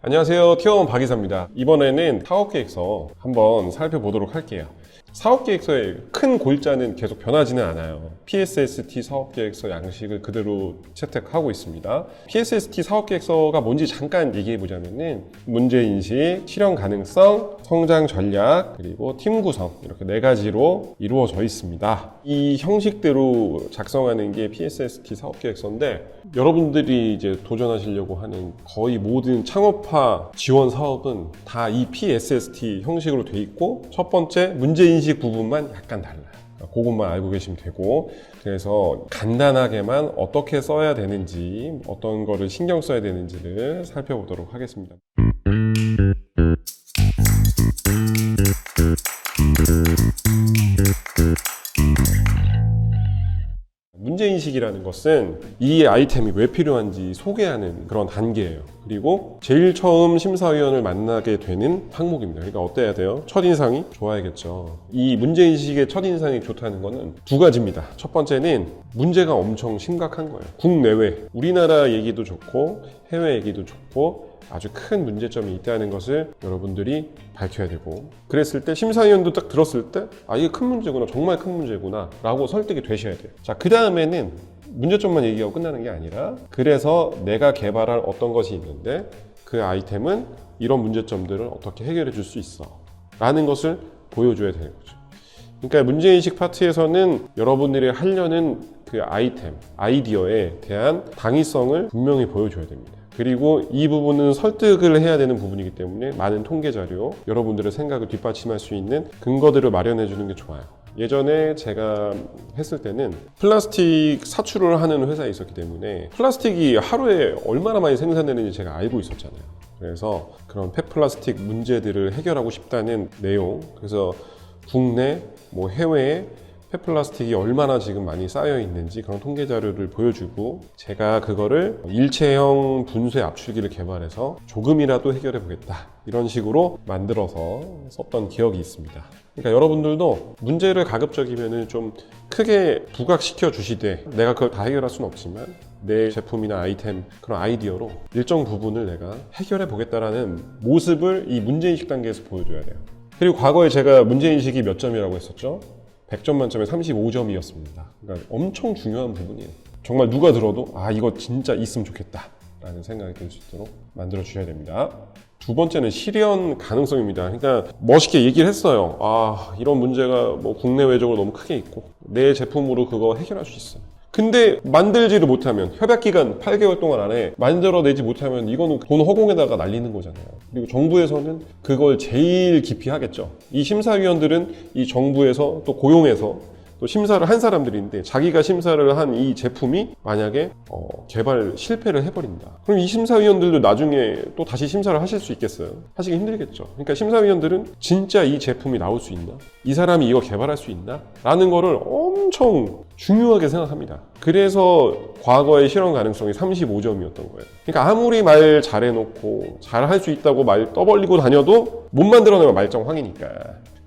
안녕하세요. 티어원 박이사입니다. 이번에는 사업계획서 한번 살펴보도록 할게요. 사업계획서의 큰 골자는 계속 변하지는 않아요. PSST 사업계획서 양식을 그대로 채택하고 있습니다. PSST 사업계획서가 뭔지 잠깐 얘기해 보자면은 문제인식, 실현 가능성, 성장 전략, 그리고 팀 구성 이렇게 네 가지로 이루어져 있습니다. 이 형식대로 작성하는 게 PSST 사업계획서인데 여러분들이 이제 도전하시려고 하는 거의 모든 창업화 지원 사업은 다 이 PSST 형식으로 돼 있고 첫 번째 문제 인식 부분만 약간 달라요. 그것만 알고 계시면 되고 그래서 간단하게만 어떻게 써야 되는지 어떤 거를 신경 써야 되는지를 살펴보도록 하겠습니다. 문제인식이라는 것은 이 아이템이 왜 필요한지 소개하는 그런 단계예요. 그리고 제일 처음 심사위원을 만나게 되는 항목입니다. 그러니까 어때야 돼요? 첫인상이 좋아야겠죠. 이 문제인식의 첫인상이 좋다는 것은 두 가지입니다. 첫 번째는 문제가 엄청 심각한 거예요. 국내외, 우리나라 얘기도 좋고 해외 얘기도 좋고 아주 큰 문제점이 있다는 것을 여러분들이 밝혀야 되고 그랬을 때 심사위원도 딱 들었을 때 아 이게 큰 문제구나 정말 큰 문제구나 라고 설득이 되셔야 돼요 자그 다음에는 문제점만 얘기하고 끝나는 게 아니라 그래서 내가 개발할 어떤 것이 있는데 그 아이템은 이런 문제점들을 어떻게 해결해 줄 수 있어 라는 것을 보여줘야 되는 거죠 그러니까 문제인식 파트에서는 여러분들이 하려는 그 아이템, 아이디어에 대한 당위성을 분명히 보여줘야 됩니다. 그리고 이 부분은 설득을 해야 되는 부분이기 때문에 많은 통계 자료, 여러분들의 생각을 뒷받침할 수 있는 근거들을 마련해 주는 게 좋아요. 예전에 제가 했을 때는 플라스틱 사출을 하는 회사에 있었기 때문에 플라스틱이 하루에 얼마나 많이 생산되는지 제가 알고 있었잖아요. 그래서 그런 폐플라스틱 문제들을 해결하고 싶다는 내용, 그래서 국내, 뭐 해외에 폐플라스틱이 얼마나 지금 많이 쌓여 있는지 그런 통계 자료를 보여주고 제가 그거를 일체형 분쇄 압출기를 개발해서 조금이라도 해결해 보겠다 이런 식으로 만들어서 썼던 기억이 있습니다. 그러니까 여러분들도 문제를 가급적이면 좀 크게 부각시켜 주시되 내가 그걸 다 해결할 수는 없지만 내 제품이나 아이템 그런 아이디어로 일정 부분을 내가 해결해 보겠다라는 모습을 이 문제인식 단계에서 보여줘야 돼요. 그리고 과거에 제가 문제인식이 몇 점이라고 했었죠? 100점 만점에 35점이었습니다. 그러니까 엄청 중요한 부분이에요. 정말 누가 들어도 아 이거 진짜 있으면 좋겠다 라는 생각이 들 수 있도록 만들어 주셔야 됩니다. 두 번째는 실현 가능성입니다. 그러니까 멋있게 얘기를 했어요. 아 이런 문제가 뭐 국내외적으로 너무 크게 있고 내 제품으로 그거 해결할 수 있어. 근데 만들지를 못하면 협약 기간 8개월 동안 안에 만들어내지 못하면 이거는 돈 허공에다가 날리는 거잖아요. 그리고 정부에서는 그걸 제일 깊이 하겠죠. 이 심사위원들은 이 정부에서 또 고용해서 또 심사를 한 사람들인데 자기가 심사를 한 이 제품이 만약에 어, 개발 실패를 해버린다. 그럼 이 심사위원들도 나중에 또 다시 심사를 하실 수 있겠어요? 하시기 힘들겠죠. 그러니까 심사위원들은 진짜 이 제품이 나올 수 있나? 이 사람이 이거 개발할 수 있나? 라는 거를 엄청 중요하게 생각합니다. 그래서 과거의 실현 가능성이 35점이었던 거예요. 그러니까 아무리 말 잘해놓고 잘 할 수 있다고 말 떠벌리고 다녀도 못 만들어내면 말정황이니까.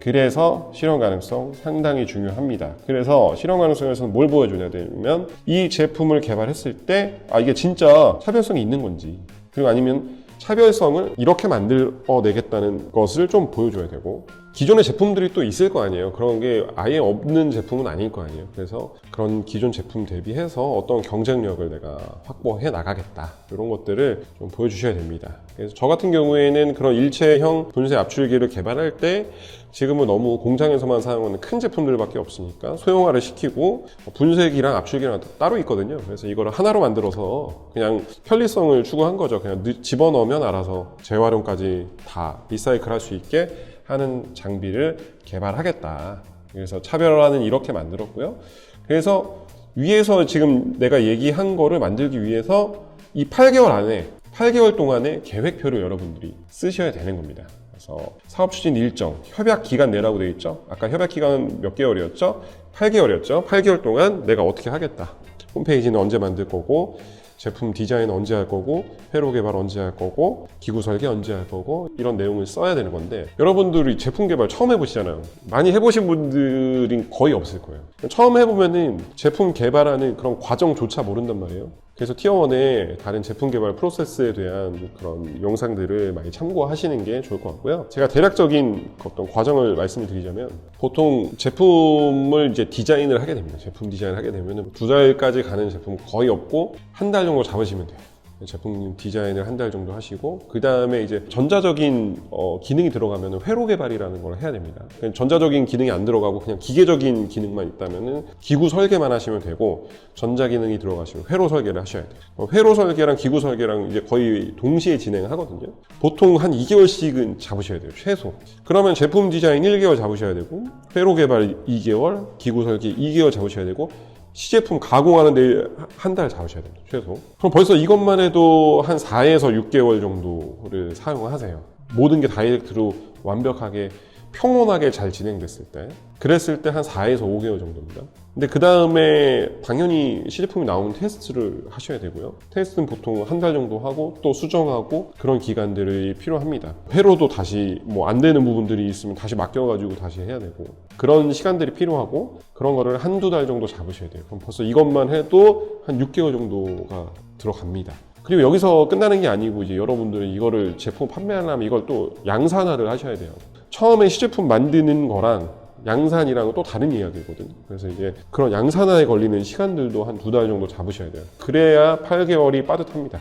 그래서 실현 가능성 상당히 중요합니다. 그래서 실현 가능성에서는 뭘 보여줘야 되냐면 이 제품을 개발했을 때 아 이게 진짜 차별성이 있는 건지 그리고 아니면 차별성을 이렇게 만들어내겠다는 것을 좀 보여줘야 되고 기존의 제품들이 또 있을 거 아니에요. 그런 게 아예 없는 제품은 아닐 거 아니에요. 그래서 그런 기존 제품 대비해서 어떤 경쟁력을 내가 확보해 나가겠다. 이런 것들을 좀 보여주셔야 됩니다. 그래서 저 같은 경우에는 그런 일체형 분쇄 압출기를 개발할 때 지금은 너무 공장에서만 사용하는 큰 제품들밖에 없으니까 소형화를 시키고 분쇄기랑 압출기랑 따로 있거든요. 그래서 이거를 하나로 만들어서 그냥 편리성을 추구한 거죠. 그냥 넣- 집어넣으면 알아서 재활용까지 다 리사이클 할 수 있게 하는 장비를 개발하겠다. 그래서 차별화는 이렇게 만들었고요. 그래서 위에서 지금 내가 얘기한 거를 만들기 위해서 이 8개월 안에 8개월 동안의 계획표를 여러분들이 쓰셔야 되는 겁니다. 그래서 사업 추진 일정, 협약 기간 내라고 되어 있죠. 아까 협약 기간은 몇 개월이었죠? 8개월이었죠. 8개월 동안 내가 어떻게 하겠다. 홈페이지는 언제 만들 거고 제품 디자인 언제 할 거고 회로 개발 언제 할 거고 기구 설계 언제 할 거고 이런 내용을 써야 되는 건데 여러분들이 제품 개발 처음 해보시잖아요 많이 해보신 분들이 거의 없을 거예요 처음 해보면은 제품 개발하는 그런 과정조차 모른단 말이에요 그래서 티어1의 다른 제품 개발 프로세스에 대한 그런 영상들을 많이 참고하시는 게 좋을 것 같고요. 제가 대략적인 어떤 과정을 말씀을 드리자면 보통 제품을 이제 디자인을 하게 됩니다. 제품 디자인을 하게 되면 두 달까지 가는 제품 거의 없고 한 달 정도 잡으시면 돼요. 제품 디자인을 한 달 정도 하시고 그 다음에 이제 전자적인 어, 기능이 들어가면 회로 개발이라는 걸 해야 됩니다. 전자적인 기능이 안 들어가고 그냥 기계적인 기능만 있다면은 기구 설계만 하시면 되고 전자 기능이 들어가시면 회로 설계를 하셔야 돼요. 어, 회로 설계랑 기구 설계랑 이제 거의 동시에 진행하거든요. 보통 한 2개월씩은 잡으셔야 돼요. 최소. 그러면 제품 디자인 1개월 잡으셔야 되고 회로 개발 2개월, 기구 설계 2개월 잡으셔야 되고 시제품 가공하는 데 한 달 잡으셔야 됩니다. 최소. 그럼 벌써 이것만 해도 한 4에서 6개월 정도를 사용하세요. 모든 게 다이렉트로 완벽하게 평온하게 잘 진행됐을 때 그랬을 때 한 4에서 5개월 정도입니다. 근데 그 다음에 당연히 시제품이 나오면 테스트를 하셔야 되고요. 테스트는 보통 한 달 정도 하고 또 수정하고 그런 기간들이 필요합니다. 회로도 다시 뭐 안 되는 부분들이 있으면 다시 맡겨가지고 다시 해야 되고 그런 시간들이 필요하고 그런 거를 한두 달 정도 잡으셔야 돼요. 그럼 벌써 이것만 해도 한 6개월 정도가 들어갑니다. 그리고 여기서 끝나는 게 아니고 이제 여러분들은 이거를 제품 판매하려면 이걸 또 양산화를 하셔야 돼요. 처음에 시제품 만드는 거랑 양산이랑은 또 다른 이야기거든. 그래서 이제 그런 양산화에 걸리는 시간들도 한 두 달 정도 잡으셔야 돼요. 그래야 8개월이 빠듯합니다.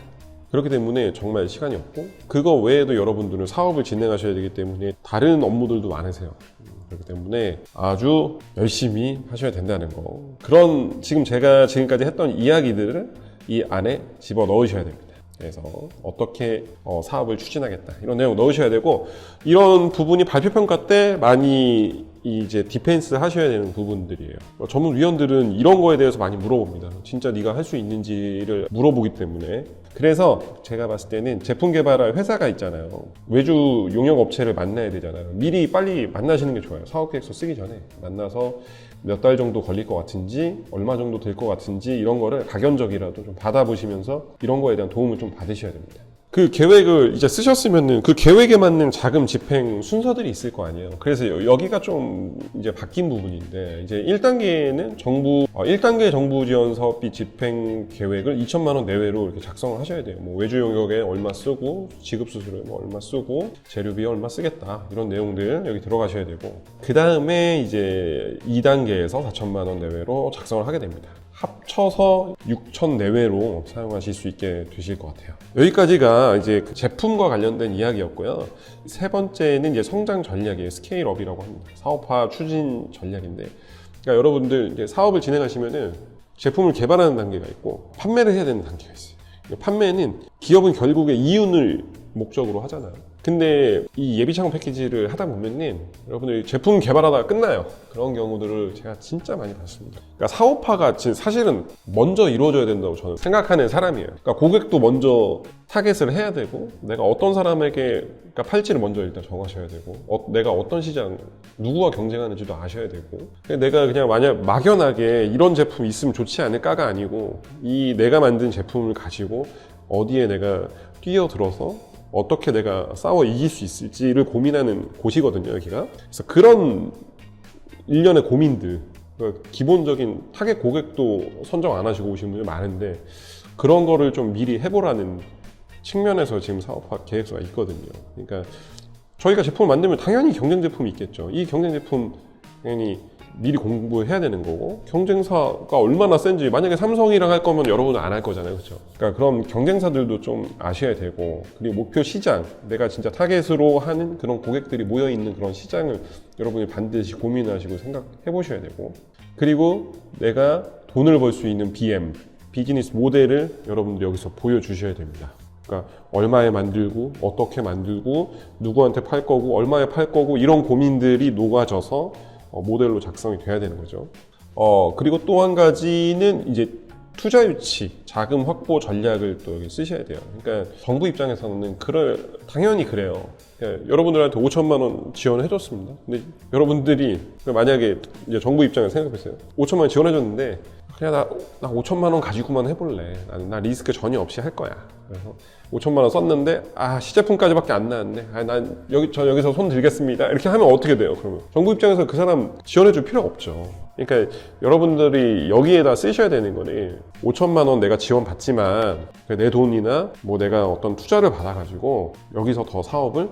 그렇기 때문에 정말 시간이 없고 그거 외에도 여러분들은 사업을 진행하셔야 되기 때문에 다른 업무들도 많으세요. 그렇기 때문에 아주 열심히 하셔야 된다는 거. 그런 지금 제가 지금까지 했던 이야기들을 이 안에 집어 넣으셔야 됩니다. 그래서 어떻게 어, 사업을 추진하겠다 이런 내용 넣으셔야 되고 이런 부분이 발표 평가 때 많이 이제 디펜스 하셔야 되는 부분들이에요. 어, 전문 위원들은 이런 거에 대해서 많이 물어봅니다. 진짜 네가 할 수 있는지를 물어보기 때문에 그래서 제가 봤을 때는 제품 개발할 회사가 있잖아요. 외주 용역 업체를 만나야 되잖아요. 미리 빨리 만나시는 게 좋아요. 사업 계획서 쓰기 전에 만나서 몇 달 정도 걸릴 것 같은지, 얼마 정도 될 것 같은지 이런 거를 가견적이라도 좀 받아보시면서 이런 거에 대한 도움을 좀 받으셔야 됩니다. 그 계획을 이제 쓰셨으면은 그 계획에 맞는 자금 집행 순서들이 있을 거 아니에요. 그래서 여- 여기가 좀 이제 바뀐 부분인데 이제 1단계는 정부 어, 1단계 정부 지원 사업비 집행 계획을 2천만 원 내외로 이렇게 작성을 하셔야 돼요. 뭐 외주 용역에 얼마 쓰고 지급 수수료에 뭐 얼마 쓰고 재료비에 얼마 쓰겠다 이런 내용들 여기 들어가셔야 되고 그 다음에 이제 2단계에서 4천만 원 내외로 작성을 하게 됩니다. 합쳐서 6천 내외로 사용하실 수 있게 되실 것 같아요. 여기까지가 이제 그 제품과 관련된 이야기였고요. 세 번째는 이제 성장 전략이에요. 스케일업이라고 합니다. 사업화 추진 전략인데, 그러니까 여러분들 사업을 진행하시면은 제품을 개발하는 단계가 있고 판매를 해야 되는 단계가 있어요. 판매는 기업은 결국에 이윤을 목적으로 하잖아요. 근데 이 예비 창업 패키지를 하다 보면은 여러분들이 제품 개발하다가 끝나요. 그런 경우들을 제가 진짜 많이 봤습니다. 그러니까 사업화가 진- 사실은 먼저 이루어져야 된다고 저는 생각하는 사람이에요. 그러니까 고객도 먼저 타겟을 해야 되고 내가 어떤 사람에게 그러니까 팔지를 먼저 일단 정하셔야 되고 어, 내가 어떤 시장 누구와 경쟁하는지도 아셔야 되고 내가 그냥 만약 막연하게 이런 제품 있으면 좋지 않을까가 아니고 이 내가 만든 제품을 가지고 어디에 내가 뛰어들어서 어떻게 내가 싸워 이길 수 있을지를 고민하는 곳이거든요, 여기가. 그래서 그런 일련의 고민들, 그러니까 기본적인 타겟 고객도 선정 안 하시고 오시는 분이 많은데 그런 거를 좀 미리 해보라는 측면에서 지금 사업화 계획서가 있거든요. 그러니까 저희가 제품을 만들면 당연히 경쟁 제품이 있겠죠. 이 경쟁 제품 당연히 미리 공부해야 되는 거고 경쟁사가 얼마나 센지 만약에 삼성이랑 할 거면 여러분은 안 할 거잖아요, 그렇죠? 그러니까 그런 경쟁사들도 좀 아셔야 되고 그리고 목표 시장 내가 진짜 타겟으로 하는 그런 고객들이 모여 있는 그런 시장을 여러분이 반드시 고민하시고 생각해 보셔야 되고 그리고 내가 돈을 벌 수 있는 BM 비즈니스 모델을 여러분들 여기서 보여주셔야 됩니다. 그러니까 얼마에 만들고 어떻게 만들고 누구한테 팔 거고 얼마에 팔 거고 이런 고민들이 녹아져서 어, 모델로 작성이 돼야 되는 거죠. 어 그리고 또 한 가지는 이제 투자 유치, 자금 확보 전략을 또 여기 쓰셔야 돼요. 그러니까 정부 입장에서는 그럴 당연히 그래요. 그러니까 여러분들한테 5천만 원 지원을 해줬습니다. 근데 여러분들이 만약에 이제 정부 입장에서 생각해보세요. 5천만 원 지원해줬는데 그냥 나, 나 5천만 원 가지고만 해볼래. 나는 나 리스크 전혀 없이 할 거야. 그래서 5천만 원 썼는데 아 시제품까지밖에 안 나왔네. 아, 난 여기 저 여기서 손 들겠습니다. 이렇게 하면 어떻게 돼요? 그러면 정부 입장에서 그 사람 지원해줄 필요가 없죠. 그러니까 여러분들이 여기에다 쓰셔야 되는 거는 5천만 원 내가 지원 받지만 내 돈이나 뭐 내가 어떤 투자를 받아가지고 여기서 더 사업을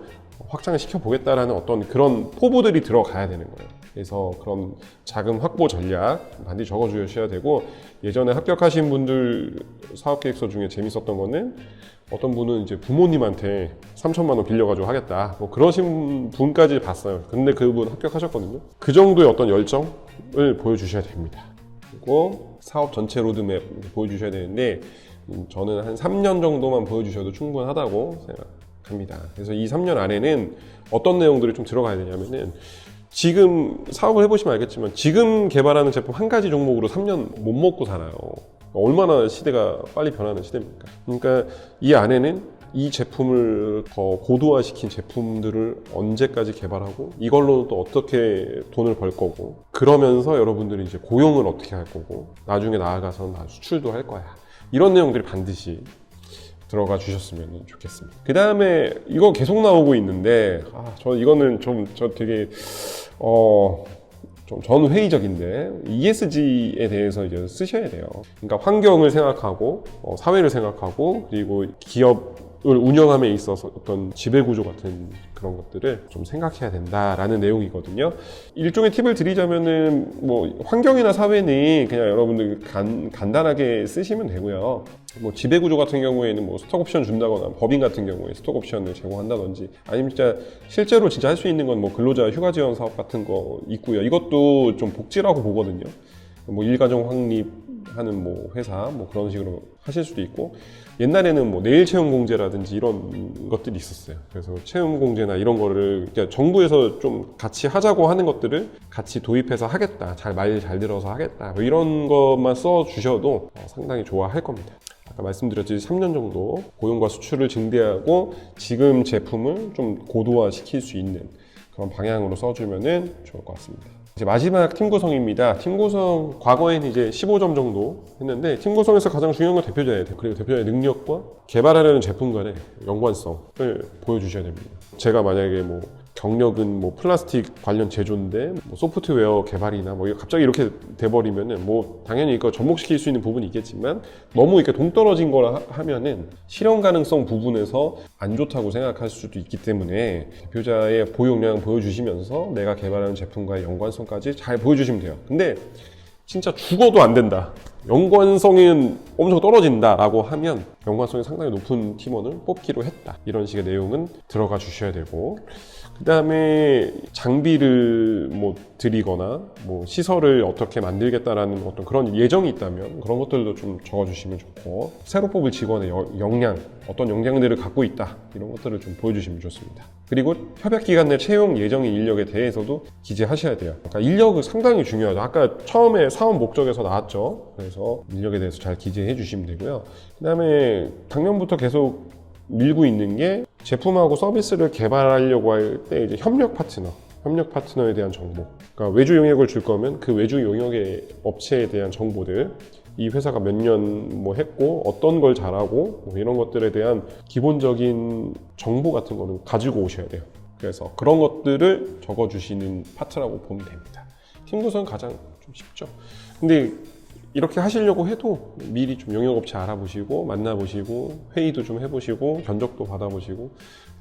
확장을 시켜보겠다라는 어떤 그런 포부들이 들어가야 되는 거예요. 그래서 그런 자금 확보 전략 반드시 적어주셔야 되고 예전에 합격하신 분들 사업 계획서 중에 재밌었던 거는 어떤 분은 이제 부모님한테 3천만 원 빌려가지고 하겠다 뭐 그러신 분까지 봤어요. 근데 그분 합격하셨거든요. 그 정도의 어떤 열정을 보여주셔야 됩니다. 그리고 사업 전체 로드맵 보여주셔야 되는데 음, 저는 한 3년 정도만 보여주셔도 충분하다고 생각합니다. 그래서 이 3년 안에는 어떤 내용들이 좀 들어가야 되냐면은 지금 사업을 해보시면 알겠지만 지금 개발하는 제품 한 가지 종목으로 3년 못 먹고 살아요. 얼마나 시대가 빨리 변하는 시대입니까? 그러니까 이 안에는 이 제품을 더 고도화시킨 제품들을 언제까지 개발하고 이걸로 또 어떻게 돈을 벌 거고 그러면서 여러분들이 이제 고용을 어떻게 할 거고 나중에 나아가서는 나 수출도 할 거야 이런 내용들이 반드시 들어가 주셨으면 좋겠습니다. 그 다음에 이거 계속 나오고 있는데 아, 저 이거는 좀 저 되게 어. 좀 저는 회의적인데 ESG에 대해서 이제 쓰셔야 돼요. 그러니까 환경을 생각하고 어, 사회를 생각하고 그리고 기업을 운영함에 있어서 어떤 지배 구조 같은 그런 것들을 좀 생각해야 된다라는 내용이거든요. 일종의 팁을 드리자면은 뭐 환경이나 사회는 그냥 여러분들 간, 간단하게 쓰시면 되고요. 뭐 지배 구조 같은 경우에는 뭐 스톡 옵션 준다거나 법인 같은 경우에 스톡 옵션을 제공한다든지 아니면 진짜 실제로 진짜 할 수 있는 건 뭐 근로자 휴가 지원 사업 같은 거 있고요. 이것도 좀 복지라고 보거든요. 뭐 일가정 확립 하는 뭐 회사 뭐 그런 식으로 하실 수도 있고 옛날에는 뭐 내일 채용 공제라든지 이런 것들이 있었어요. 그래서 채용 공제나 이런 거를 그러니까 정부에서 좀 같이 하자고 하는 것들을 같이 도입해서 하겠다. 잘 말 잘 들어서 하겠다. 뭐 이런 것만 써 주셔도 어, 상당히 좋아할 겁니다. 아까 말씀드렸듯이 3년 정도 고용과 수출을 증대하고 지금 제품을 좀 고도화 시킬 수 있는 그런 방향으로 써주면은 좋을 것 같습니다. 이제 마지막 팀 구성입니다. 팀 구성 과거에는 이제 15점 정도 했는데 팀 구성에서 가장 중요한 건 대표자예요. 그리고 대표자의 능력과 개발하려는 제품 간의 연관성을 보여주셔야 됩니다. 제가 만약에 뭐 경력은 뭐 플라스틱 관련 제조인데 뭐 소프트웨어 개발이나 뭐 갑자기 이렇게 돼버리면은 뭐 당연히 이거 접목시킬 수 있는 부분이 있겠지만 너무 이렇게 동떨어진 거라 하- 하면은 실현 가능성 부분에서 안 좋다고 생각할 수도 있기 때문에 대표자의 보유역량 보여주시면서 내가 개발하는 제품과의 연관성까지 잘 보여주시면 돼요. 근데 진짜 죽어도 안 된다. 연관성은 엄청 떨어진다라고 하면 연관성이 상당히 높은 팀원을 뽑기로 했다. 이런 식의 내용은 들어가 주셔야 되고 그 다음에 장비를 뭐 드리거나 뭐 시설을 어떻게 만들겠다라는 어떤 그런 예정이 있다면 그런 것들도 좀 적어주시면 좋고 새로 뽑을 직원의 여- 역량 어떤 역량들을 갖고 있다 이런 것들을 좀 보여주시면 좋습니다. 그리고 협약 기간 내 채용 예정인 인력에 대해서도 기재하셔야 돼요. 그러니까 인력은 상당히 중요하죠. 아까 처음에 사업 목적에서 나왔죠. 그래서 인력에 대해서 잘 기재해 주시면 되고요. 그 다음에 작년부터 계속 밀고 있는 게 제품하고 서비스를 개발하려고 할 때 이제 협력 파트너, 협력 파트너에 대한 정보. 그러니까 외주 용역을 줄 거면 그 외주 용역의 업체에 대한 정보들, 이 회사가 몇 년 뭐 했고 어떤 걸 잘하고 뭐 이런 것들에 대한 기본적인 정보 같은 거는 가지고 오셔야 돼요. 그래서 그런 것들을 적어주시는 파트라고 보면 됩니다. 팀 구성 가장 좀 쉽죠. 근데 이렇게 하시려고 해도 미리 좀 용역업체 알아보시고 만나보시고 회의도 좀 해보시고 견적도 받아보시고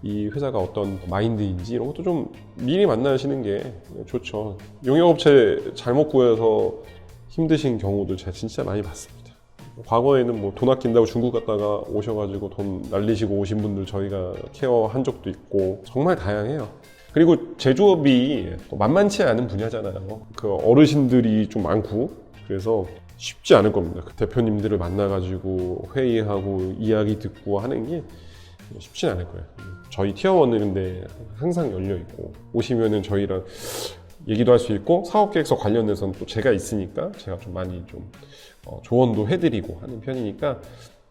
이 회사가 어떤 마인드인지 이런 것도 좀 미리 만나시는 게 좋죠. 용역업체 잘못 구해서 힘드신 경우도 제가 진짜 많이 봤습니다. 과거에는 뭐 돈 아낀다고 중국 갔다가 오셔가지고 돈 날리시고 오신 분들 저희가 케어한 적도 있고 정말 다양해요. 그리고 제조업이 또 만만치 않은 분야잖아요. 그 어르신들이 좀 많고 그래서 쉽지 않을 겁니다. 그 대표님들을 만나가지고 회의하고 이야기 듣고 하는 게 쉽진 않을 거예요. 저희 티어원은 근데 항상 열려 있고 오시면은 저희랑 얘기도 할 수 있고 사업 계획서 관련해서는 또 제가 있으니까 제가 좀 많이 좀 어, 조언도 해드리고 하는 편이니까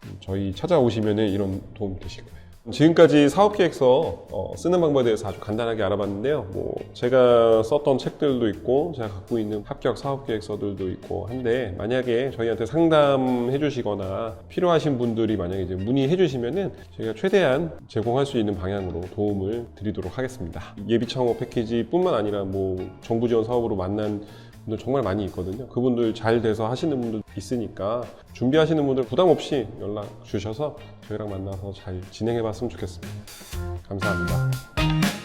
음, 저희 찾아오시면은 이런 도움 되실 거예요. 지금까지 사업계획서 어, 쓰는 방법에 대해서 아주 간단하게 알아봤는데요. 뭐 제가 썼던 책들도 있고 제가 갖고 있는 합격 사업계획서들도 있고 한데 만약에 저희한테 상담해 주시거나 필요하신 분들이 만약에 이제 문의해 주시면은 저희가 최대한 제공할 수 있는 방향으로 도움을 드리도록 하겠습니다. 예비 창업 패키지뿐만 아니라 뭐 정부 지원 사업으로 만난 분들 정말 많이 있거든요. 그분들 잘 돼서 하시는 분들 있으니까 준비하시는 분들 부담 없이 연락 주셔서 저희랑 만나서 잘 진행해 봤으면 좋겠습니다. 감사합니다.